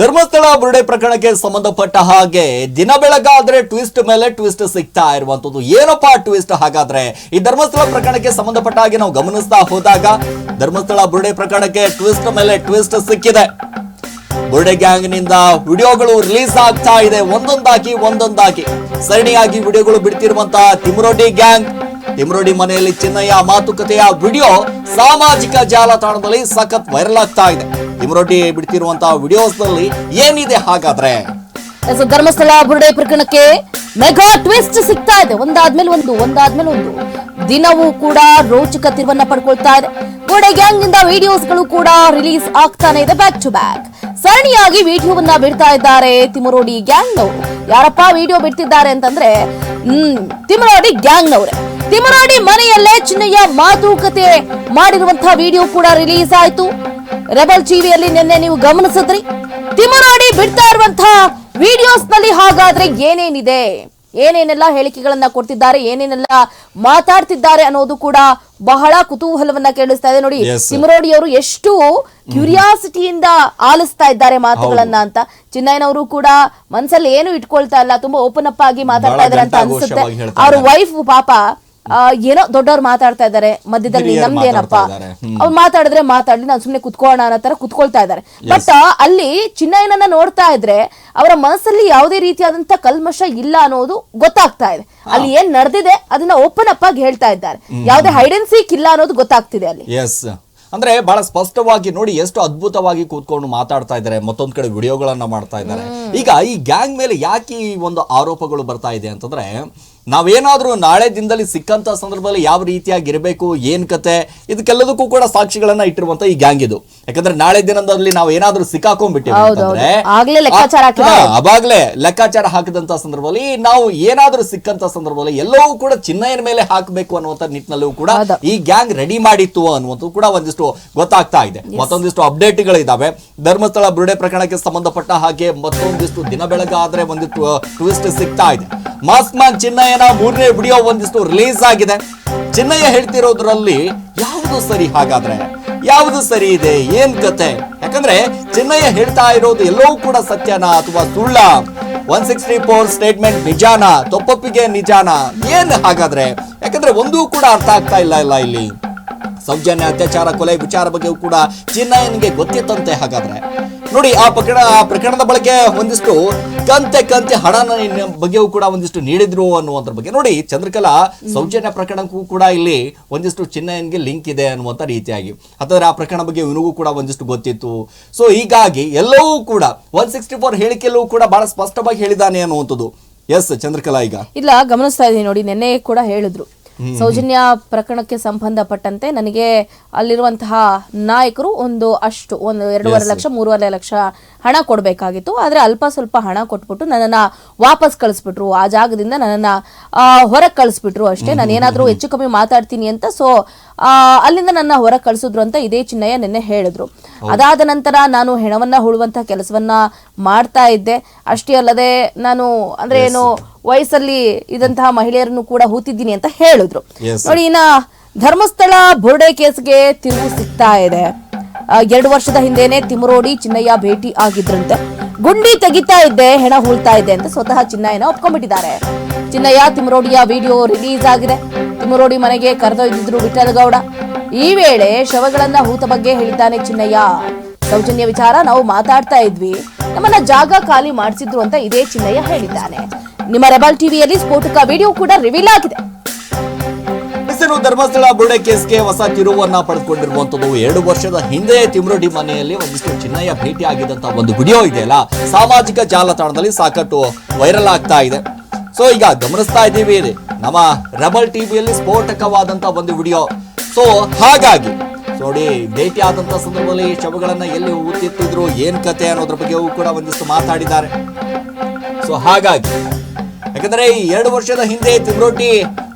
ಧರ್ಮಸ್ಥಳ ಬುರುಡೆ ಪ್ರಕರಣಕ್ಕೆ ಸಂಬಂಧಪಟ್ಟ ಹಾಗೆ ದಿನ ಬೆಳಗಾದ್ರೆ ಟ್ವಿಸ್ಟ್ ಮೇಲೆ ಟ್ವಿಸ್ಟ್ ಸಿಗ್ತಾ ಇರುವಂತದ್ದು ಏನಪ್ಪಾ ಟ್ವಿಸ್ಟ್ ಹಾಗಾದ್ರೆ? ಈ ಧರ್ಮಸ್ಥಳ ಪ್ರಕರಣಕ್ಕೆ ಸಂಬಂಧಪಟ್ಟ ಹಾಗೆ ನಾವು ಗಮನಿಸ್ತಾ ಹೋದಾಗ ಧರ್ಮಸ್ಥಳ ಬುರುಡೆ ಪ್ರಕರಣಕ್ಕೆ ಟ್ವಿಸ್ಟ್ ಮೇಲೆ ಟ್ವಿಸ್ಟ್ ಸಿಕ್ಕಿದೆ. ಬುರುಡೆ ಗ್ಯಾಂಗ್ನಿಂದ ವಿಡಿಯೋಗಳು ರಿಲೀಸ್ ಆಗ್ತಾ ಇದೆ. ಒಂದೊಂದಾಗಿ ಒಂದೊಂದಾಗಿ. ಸರಣಿಯಾಗಿ ವಿಡಿಯೋಗಳು ಬಿಡ್ತಿರುವಂತ ತಿಮ್ರೋಡಿ ಗ್ಯಾಂಗ್. ತಿಮ್ರೋಡಿ ಮನೆಯಲ್ಲಿ ಚಿನ್ನಯ್ಯ ಮಾತುಕತೆಯ ವಿಡಿಯೋ ಸಾಮಾಜಿಕ ಜಾಲತಾಣದಲ್ಲಿ ಸಖತ್ ವೈರಲ್ ಆಗ್ತಾ ಇದೆ. ತಿಮ್ರೋಡಿ ಬಿಡ್ತಿರುವಂತಹ ವಿಡಿಯೋಸ್ನಲ್ಲಿ ಏನಿದೆ ಹಾಗಾದ್ರೆ? ಧರ್ಮಸ್ಥಳ, ಬುರುಡೆ ಪ್ರಕರಣಕ್ಕೆ ಮೆಗಾ ಟ್ವಿಸ್ಟ್ ಸಿಗ್ತಾ ಇದೆ. ಒಂದಾದ್ಮೇಲೆ ಒಂದು ಒಂದಾದ್ಮೇಲೆ ಒಂದು. ದಿನವೂ ಕೂಡ ರೋಚಕ ತಿರುವನ್ನ ಪಡ್ಕೊಳ್ತಾ ಇದೆ. ಬುರುಡೆ ಗ್ಯಾಂಗ್ನಿಂದ ವಿಡಿಯೋಸ್ಗಳು ಕೂಡ ರಿಲೀಸ್ ಆಗ್ತಾನೆ ಇದೆ ಬ್ಯಾಕ್ ಟು ಬ್ಯಾಕ್ ಸರಣಿಯಾಗಿ ವಿಡಿಯೋವನ್ನ ಬಿಡ್ತಾ ಇದ್ದಾರೆ ತಿಮರೋಡಿ ಗ್ಯಾಂಗ್ ಗ್ಯಾಂಗ್ನವರು. ಯಾರಪ್ಪ ವಿಡಿಯೋ ಬಿಡ್ತಿದ್ದಾರೆ ಅಂತಂದ್ರೆ, ಹ್ಮ್ ತಿಮರೋಡಿ ಗ್ಯಾಂಗ್ನವ್ರೆ. ತಿಮರೋಡಿ ಮನೆಯಲ್ಲೇ ಚಿನ್ನಯ್ಯ ಮಾತುಕತೆ ಮಾಡಿರುವಂತಹ ವಿಡಿಯೋ ಕೂಡ ರಿಲೀಸ್ ಆಯ್ತು. ರೆಬಲ್ ಟಿವಿಯಲ್ಲಿ ನಿನ್ನೆ ನೀವು ಗಮನಿಸಿದ್ರಿ? ತಿಮರಾಡಿ ಬಿಡ್ತಾ ಇರುವಂತಹ ವಿಡಿಯೋಸ್ನಲ್ಲಿ ಹಾಗಾದ್ರೆ ಏನೇನಿದೆ? ಏನೇನೆಲ್ಲ ಹೇಳಿಕೆಗಳನ್ನ ಕೊಡ್ತಿದ್ದಾರೆ? ಏನೇನೆಲ್ಲ ಮಾತಾಡ್ತಿದ್ದಾರೆ ಅನ್ನೋದು ಕೂಡ ಬಹಳ ಕುತೂಹಲವನ್ನ ಕೇಳಿಸ್ತಾ ಇದೆ. ನೋಡಿ ಅವರು ಎಷ್ಟು ಕ್ಯೂರಿಯಾಸಿಟಿಯಿಂದ ಆಲಿಸ್ತಾ ಇದ್ದಾರೆ ಮಾತುಗಳನ್ನ ಅಂತ. ಚಿನ್ನಯ್ಯನವರು ಕೂಡ ಮನ್ಸಲ್ಲಿ ಏನು ಇಟ್ಕೊಳ್ತಾ ಇಲ್ಲ. ತುಂಬಾ ಓಪನ್ ಅಪ್ ಆಗಿ ಮಾತಾಡ್ತಾ ಇದ್ದಾರೆ ಅಂತ ಅನ್ಸುತ್ತೆ. ಅವ್ರ ವೈಫ್ ಪಾಪ ಏನೋ ದೊಡ್ಡವ್ರು ಮಾತಾಡ್ತಾ ಇದ್ದಾರೆ. ಮಧ್ಯದಲ್ಲಿ ನಮ್ದೇನಪ್ಪ ಅವ್ರು ಮಾತಾಡಿದ್ರೆ ಮಾತಾಡ್ಲಿ ನಾನು ಸುಮ್ನೆ ಕುತ್ಕೋಣ ಅನ್ನೋ ತರ ಕುತ್ಕೊಳ್ತಾ ಇದ್ದಾರೆ. ಬಟ್ ಅಲ್ಲಿ ಚಿನ್ನಯ್ಯನನ್ನ ನೋಡ್ತಾ ಇದ್ರೆ ಅವರ ಮನಸ್ಸಲ್ಲಿ ಯಾವುದೇ ರೀತಿಯಾದಂತ ಕಲ್ಮಶ ಇಲ್ಲ ಅನ್ನೋದು ಗೊತ್ತಾಗ್ತಾ ಇದೆ. ಅಲ್ಲಿ ಏನ್ ನಡೆದಿದೆ ಅದನ್ನ ಓಪನ್ ಅಪ್ ಆಗಿ ಹೇಳ್ತಾ ಇದ್ದಾರೆ. ಯಾವುದೇ ಹೈಡೆನ್ಸಿಕ್ ಇಲ್ಲ ಅನ್ನೋದು ಗೊತ್ತಾಗ್ತಿದೆ ಅಲ್ಲಿ. ಎಸ್ ಅಂದ್ರೆ ಬಹಳ ಸ್ಪಷ್ಟವಾಗಿ ನೋಡಿ ಎಷ್ಟು ಅದ್ಭುತವಾಗಿ ಕೂತ್ಕೊಂಡು ಮಾತಾಡ್ತಾ ಇದ್ದಾರೆ. ಮತ್ತೊಂದ್ ಕಡೆ ವಿಡಿಯೋಗಳನ್ನ ಮಾಡ್ತಾ ಇದ್ದಾರೆ. ಈಗ ಈ ಗ್ಯಾಂಗ್ ಮೇಲೆ ಯಾಕೆ ಈ ಒಂದು ಆರೋಪಗಳು ಬರ್ತಾ ಇದೆ ಅಂತಂದ್ರೆ ನಾವೇನಾದ್ರೂ ನಾಳೆ ದಿನದಲ್ಲಿ ಸಿಕ್ಕಂತ ಸಂದರ್ಭದಲ್ಲಿ ಯಾವ ರೀತಿಯಾಗಿ ಇರಬೇಕು ಏನು ಕತೆ ಇದಕ್ಕೆಲ್ಲದಕ್ಕೂ ಕೂಡ ಸಾಕ್ಷಿಗಳನ್ನ ಇಟ್ಟಿರುವಂತ ಈ ಗ್ಯಾಂಗ್ ಇದು. ಯಾಕಂದ್ರೆ ನಾಳೆ ದಿನದಲ್ಲಿ ನಾವು ಏನಾದ್ರೂ ಸಿಕ್ಕಾಕೊಂಡ್ಬಿಟ್ಟಿವಿ ಅವಾಗಲೇ ಆಗ್ಲೇ ಲೆಕ್ಕಾಚಾರ ಹಾಕಿದಂತ ಸಂದರ್ಭದಲ್ಲಿ ನಾವು ಏನಾದರೂ ಸಿಕ್ಕಂತ ಸಂದರ್ಭದಲ್ಲಿ ಎಲ್ಲವೂ ಕೂಡ ಚಿನ್ನಯನ ಮೇಲೆ ಹಾಕಬೇಕು ಅನ್ನುವಂತ ನಿಟ್ಟಿನಲ್ಲೂ ಕೂಡ ಈ ಗ್ಯಾಂಗ್ ರೆಡಿ ಮಾಡಿತ್ತು ಅನ್ನುವಂಥದ್ದು ಕೂಡ ಒಂದಿಷ್ಟು ಗೊತ್ತಾಗ್ತಾ ಇದೆ. ಮತ್ತೊಂದಿಷ್ಟು ಅಪ್ಡೇಟ್ಗಳಿದಾವೆ ಧರ್ಮಸ್ಥಳ ಬುರುಡೆ ಪ್ರಕರಣಕ್ಕೆ ಸಂಬಂಧಪಟ್ಟ ಹಾಗೆ ಮತ್ತೊಂದಿಷ್ಟು ದಿನ ಬೆಳಗಾದ್ರೆ ಒಂದಿಷ್ಟು ಟ್ವಿಸ್ಟ್ ಸಿಗ್ತಾ ಇದೆ. ಮಾಸ್ಮಾನ್ ಚಿನ್ನಯ್ಯನ ಮೂರನೇ ವಿಡಿಯೋ ಒಂದಿಷ್ಟು ರಿಲೀಸ್ ಆಗಿದೆ. ಚಿನ್ನಯ್ಯ ಹೇಳ್ತಿರೋದ್ರಲ್ಲಿ ಯಾವುದು ಸರಿ ಹಾಗಾದ್ರೆ? ಯಾವುದು ಸರಿ ಇದೆ? ಏನ್ ಕತೆ? ಯಾಕಂದ್ರೆ ಚಿನ್ನಯ್ಯ ಹೇಳ್ತಾ ಇರೋದು ಎಲ್ಲವೂ ಕೂಡ ಸತ್ಯನಾ ಅಥವಾ ಸುಳ್ಳ? ಒನ್ ಸಿಕ್ಸ್ಟಿ ಫೋರ್ ಸ್ಟೇಟ್ಮೆಂಟ್ ನಿಜಾನ? ತೊಪ್ಪೊಪ್ಪಿಗೆ ನಿಜಾನ? ಏನ್ ಹಾಗಾದ್ರೆ? ಯಾಕಂದ್ರೆ ಒಂದೂ ಕೂಡ ಅರ್ಥ ಆಗ್ತಾ ಇಲ್ಲ ಇಲ್ಲ ಇಲ್ಲಿ. ಸೌಜನ್ಯ ಅತ್ಯಾಚಾರ, ಕೊಲೆ, ವಿಚಾರ ಬಗ್ಗೆ ಕೂಡ ಚಿನ್ನಯ್ಯನಿಗೆ ಗೊತ್ತಿತ್ತಂತೆ ಹಾಗಾದ್ರೆ. ನೋಡಿ, ಆ ಪ್ರಕರಣ, ಆ ಪ್ರಕರಣದ ಬಳಕೆ ಒಂದಿಷ್ಟು ಕಂತೆ ಕಂತೆ ಹಣನ ಬಗ್ಗೆಯೂ ಕೂಡ ಒಂದಿಷ್ಟು ನೀಡಿದ್ರು ಅನ್ನುವಂತ ಬಗ್ಗೆ. ನೋಡಿ, ಚಂದ್ರಕಲಾ ಸೌಜನ್ಯ ಪ್ರಕರಣಕ್ಕೂ ಕೂಡ ಇಲ್ಲಿ ಒಂದಿಷ್ಟು ಚಿನ್ನಯನ್ಗೆ ಲಿಂಕ್ ಇದೆ ಅನ್ನುವಂತ ರೀತಿಯಾಗಿ. ಅಥವಾ ಆ ಪ್ರಕರಣ ಬಗ್ಗೆ ಇವನಿಗೂ ಕೂಡ ಒಂದಿಷ್ಟು ಗೊತ್ತಿತ್ತು. ಸೊ ಹೀಗಾಗಿ ಎಲ್ಲವೂ ಕೂಡ ಒನ್ ಸಿಕ್ಸ್ಟಿ ಫೋರ್ ಹೇಳಿಕೆಯಲ್ಲೂ ಕೂಡ ಬಹಳ ಸ್ಪಷ್ಟವಾಗಿ ಹೇಳಿದಾನೆ ಅನ್ನುವಂಥದ್ದು. ಎಸ್ ಚಂದ್ರಕಲಾ ಈಗ. ಇಲ್ಲ, ಗಮನಿಸ್ತಾ ಇದ್ದೀನಿ ನೋಡಿ, ನಿನ್ನೆ ಕೂಡ ಹೇಳಿದ್ರು. ಸೌಜನ್ಯ ಪ್ರಕರಣಕ್ಕೆ ಸಂಬಂಧಪಟ್ಟಂತೆ ನನಗೆ ಅಲ್ಲಿರುವಂತಹ ನಾಯಕರು ಒಂದು ಅಷ್ಟು ಒಂದು ಎರಡೂವರೆ ಲಕ್ಷ ಮೂರುವರೆ ಲಕ್ಷ ಹಣ ಕೊಡಬೇಕಾಗಿತ್ತು. ಆದರೆ ಅಲ್ಪ ಸ್ವಲ್ಪ ಹಣ ಕೊಟ್ಬಿಟ್ಟು ನನ್ನನ್ನ ವಾಪಸ್ ಕಳಿಸ್ಬಿಟ್ರು. ಆ ಜಾಗದಿಂದ ನನ್ನನ್ನ ಹೊರಗೆ ಕಳಿಸ್ಬಿಟ್ರು ಅಷ್ಟೇ. ನಾನು ಏನಾದರೂ ಹೆಚ್ಚು ಕಮ್ಮಿ ಮಾತಾಡ್ತೀನಿ ಅಂತ ಸೊ ಅಲ್ಲಿಂದ ನನ್ನ ಹೊರಗೆ ಕಳಿಸಿದ್ರು ಅಂತ ಇದೇ ಚಿನ್ನಯ್ಯ ನಿನ್ನೆ ಹೇಳಿದ್ರು. ಅದಾದ ನಂತರ ನಾನು ಹೆಣವನ್ನ ಹುಳುವಂತಹ ಕೆಲಸವನ್ನ ಮಾಡ್ತಾ ಇದ್ದೆ. ಅಷ್ಟೇ ಅಲ್ಲದೆ ನಾನು ಅಂದ್ರೆ ಏನು ವಯಸ್ಸಲ್ಲಿ ಇದಂತಹ ಮಹಿಳೆಯರನ್ನು ಕೂಡ ಹೂತಿದ್ದೀನಿ ಅಂತ ಹೇಳಿದ್ರು. ನೋಡಿ ಇನ್ನ ಧರ್ಮಸ್ಥಳ ಬೋರ್ಡೆ ಕೇಸ್ಗೆ ತಿರುವು ಸಿಗ್ತಾ ಇದೆ. ಎರಡು ವರ್ಷದ ಹಿಂದೆನೆ ತಿಮರೋಡಿ ಚಿನ್ನಯ್ಯ ಭೇಟಿ ಆಗಿದ್ರಂತೆ. ಗುಂಡಿ ತೆಗಿತಾ ಇದ್ದೆ ಹೆಣ ಹೂಳ್ತಾ ಇದೆ ಅಂತ ಸ್ವತಃ ಚಿನ್ನಯ್ಯನ ಒಪ್ಕೊಂಡ್ಬಿಟ್ಟಿದ್ದಾರೆ. ಚಿನ್ನಯ್ಯ ತಿಮರೋಡಿಯ ವಿಡಿಯೋ ರಿಲೀಸ್ ಆಗಿದೆ. ತಿಮರೋಡಿ ಮನೆಗೆ ಕರೆದೊಯ್ದಿದ್ರು ವಿಠಲಗೌಡ. ಈ ವೇಳೆ ಶವಗಳನ್ನ ಹೂತ ಬಗ್ಗೆ ಹೇಳಿದ್ದಾನೆ ಚಿನ್ನಯ್ಯ. ಸೌಜನ್ಯ ವಿಚಾರ ನಾವು ಮಾತಾಡ್ತಾ ಇದ್ವಿ. ನಮ್ಮನ್ನ ಜಾಗ ಖಾಲಿ ಮಾಡಿಸಿದ್ರು ಅಂತ ಇದೇ ಚಿನ್ನಯ್ಯ ಹೇಳಿದ್ದಾನೆ. ನಿಮ್ಮ ರೆಬಲ್ ಟಿವಿಯಲ್ಲಿ ಸ್ಫೋಟಕ ವಿಡಿಯೋ ಕೂಡ ರಿವೀಲ್ ಆಗಿದೆ. ಧರ್ಮಸ್ಥಳ ಬುರುಡೆ ಕೇಸ್ಗೆ ಹೊಸ ತಿರುವನ್ನ ಪಡೆದುಕೊಂಡಿರುವಂತದ್ದು ಎರಡು ವರ್ಷದ ಹಿಂದೆ ತಿಮ್ರೋಡಿ ಮನೆಯಲ್ಲಿ ಒಂದಿಷ್ಟು ಚಿನ್ನಯ್ಯ ಭೇಟಿ ಆಗಿದಂತ ಒಂದು ವಿಡಿಯೋ ಇದೆ ಅಲ್ಲ ಸಾಮಾಜಿಕ ಜಾಲತಾಣದಲ್ಲಿ ಸಾಕಷ್ಟು ವೈರಲ್ ಆಗ್ತಾ ಇದೆ. ಸೊ ಈಗ ಗಮನಿಸ್ತಾ ಇದ್ದೀವಿ ಇದು. ನಮ್ಮ ರಬಲ್ ಟಿವಿಯಲ್ಲಿ ಸ್ಫೋಟಕವಾದಂತ ಒಂದು ವಿಡಿಯೋ. ಸೊ ಹಾಗಾಗಿ ನೋಡಿ ಭೇಟಿ ಆದಂತ ಸಂದರ್ಭದಲ್ಲಿ ಶವಗಳನ್ನ ಎಲ್ಲಿ ಊತಿತ್ತಿದ್ರು ಏನ್ ಕತೆ ಅನ್ನೋದ್ರ ಬಗ್ಗೆಯೂ ಕೂಡ ಒಂದಿಷ್ಟು ಮಾತಾಡಿದ್ದಾರೆ. ಸೊ ಹಾಗಾಗಿ ಯಾಕಂದ್ರೆ ಈ ಎರಡು ವರ್ಷದ ಹಿಂದೆ ತಿಮ್ರೋಟಿ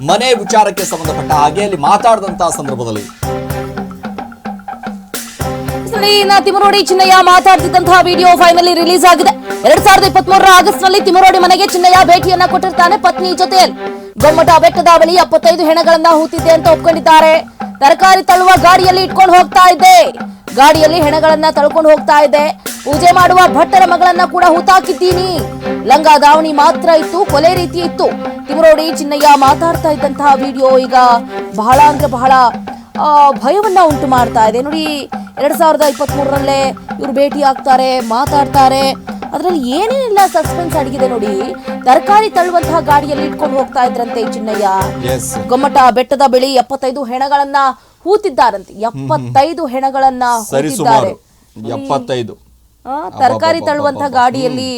ಮನೆ ವಿಚಾರಕ್ಕೆ ಸಂಬಂಧಪಟ್ಟ ಹಾಗೆ ಅಲ್ಲಿ ಮಾತಾಡಿದಂತಹ ಸಂದರ್ಭದಲ್ಲಿ. ತಿಮರೋಡಿ ಚಿನ್ನಯ್ಯ ಮಾತಾಡ್ತಿದ್ದಂತಹ ವಿಡಿಯೋ ಫೈನಲಿ ರಿಲೀಸ್ ಆಗಿದೆ. ಎರಡ್ ಸಾವಿರದ ಇಪ್ಪತ್ತ್ ಮೂರರ ಆಗಸ್ಟ್ನಲ್ಲಿ ತಿಮರೋಡಿ ಮನೆಗೆ ಚಿನ್ನಯ್ಯ ಭೇಟಿಯನ್ನ ಕೊಟ್ಟಿರ್ತಾನೆ ಪತ್ನಿ ಜೊತೆಯಲ್ಲಿ. ಗೊಮ್ಮಟ ಬೆಟ್ಟದ ಬಳಿ ಎಪ್ಪತ್ತೈದು ಹೆಣಗಳನ್ನ ಹೂತಿದ್ದೆ ಅಂತ ಒಪ್ಕೊಂಡಿದ್ದಾರೆ. ತರಕಾರಿ ತಳ್ಳುವ ಗಾಡಿಯಲ್ಲಿ ಇಟ್ಕೊಂಡು ಹೋಗ್ತಾ ಇದ್ದೆ ಗಾಡಿಯಲ್ಲಿ ಹೆಣಗಳನ್ನ ತಳ್ಕೊಂಡು ಹೋಗ್ತಾ ಇದ್ದೆ ಪೂಜೆ ಮಾಡುವ ಭಟ್ಟರ ಮಗಳನ್ನ ಕೂಡ ಹುತಾಕಿದ್ದೀನಿ. ಲಂಗ ದಾವಣಿ ಮಾತ್ರ ಇತ್ತು ಕೊಲೆ ರೀತಿ ಇತ್ತು. ತಿಮರೋಡಿ ಚಿನ್ನಯ್ಯ ಮಾತಾಡ್ತಾ ಇದ್ದಂತಹ ವಿಡಿಯೋ ಈಗ ಬಹಳ ಅಂದ್ರೆ ಬಹಳ ಭಯವನ್ನ ಉಂಟು ಮಾಡ್ತಾ ಇದೆ. ನೋಡಿ ಎರಡ್ ಸಾವಿರದ ಇಪ್ಪತ್ತ್ ಮೂರರಲ್ಲೇ ಇವ್ರು ಭೇಟಿ ಆಗ್ತಾರೆ ಮಾತಾಡ್ತಾರೆ. ಅದ್ರಲ್ಲಿ ಏನೇನೆಲ್ಲ ಸಸ್ಪೆನ್ಸ್ ಅಡಗಿದೆ ನೋಡಿ ತರಕಾರಿ ತಳ್ಳುವಂತಹ ಗಾಡಿಯಲ್ಲಿ ಇಟ್ಕೊಂಡು ಹೋಗ್ತಾ ಇದ್ರಂತೆ ಚಿನ್ನಯ್ಯ. ಗೊಮ್ಮಟ ಬೆಟ್ಟದ ಬಳಿ ಎಪ್ಪತ್ತೈದು ಹೆಣಗಳನ್ನ ಹೂತಿದ್ದಾರಂತೆ. ಎಪ್ಪತ್ತೈದು ಹೆಣಗಳನ್ನ ಹೂತಿದ್ದಾರೆ. ತರಕಾರಿ ತಳ್ಳುವಂತಹ ಗಾಡಿಯಲ್ಲಿ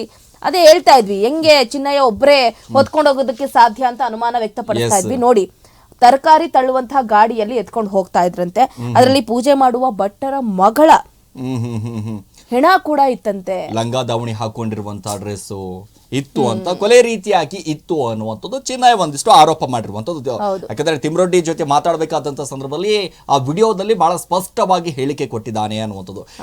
ಅದೇ ಹೇಳ್ತಾ ಇದ್ವಿ ಹೆಂಗೆ ಚಿನ್ನಯ್ಯ ಒಬ್ಬರೇ ಹೊತ್ಕೊಂಡು ಹೋಗೋದಕ್ಕೆ ಸಾಧ್ಯ ಅಂತ ಅನುಮಾನ ವ್ಯಕ್ತಪಡಿಸ್ತಾ ಇದ್ವಿ. ನೋಡಿ ತರಕಾರಿ ತಳ್ಳುವಂತಹ ಗಾಡಿಯಲ್ಲಿ ಎತ್ಕೊಂಡು ಹೋಗ್ತಾ ಇದ್ರಂತೆ. ಅದರಲ್ಲಿ ಪೂಜೆ ಮಾಡುವ ಭಟ್ಟರ ಮಗಳ ಹೆಣ ಕೂಡ ಇತ್ತಂತೆ. ಲಂಗ ದಾವಣಿ ಹಾಕೊಂಡಿರುವಂತಹ ಡ್ರೆಸ್ ಇತ್ತು ಅಂತ ಕೊಲೆ ರೀತಿಯಾಗಿ ಇತ್ತು ಅನ್ನುವಂಥದ್ದು ಚಿನ್ನಯ ಒಂದಿಷ್ಟು ಆರೋಪ ಮಾಡಿರುವಂಥದ್ದು. ಯಾಕಂದ್ರೆ ತಿಮ್ರೊಡ್ಡಿ ಜೊತೆ ಮಾತಾಡಬೇಕಾದಂತ ಸಂದರ್ಭದಲ್ಲಿ ಆ ವಿಡಿಯೋದಲ್ಲಿ ಬಹಳ ಸ್ಪಷ್ಟವಾಗಿ ಹೇಳಿಕೆ ಕೊಟ್ಟಿದ್ದಾನೆ ಅನ್ನುವಂಥದ್ದು.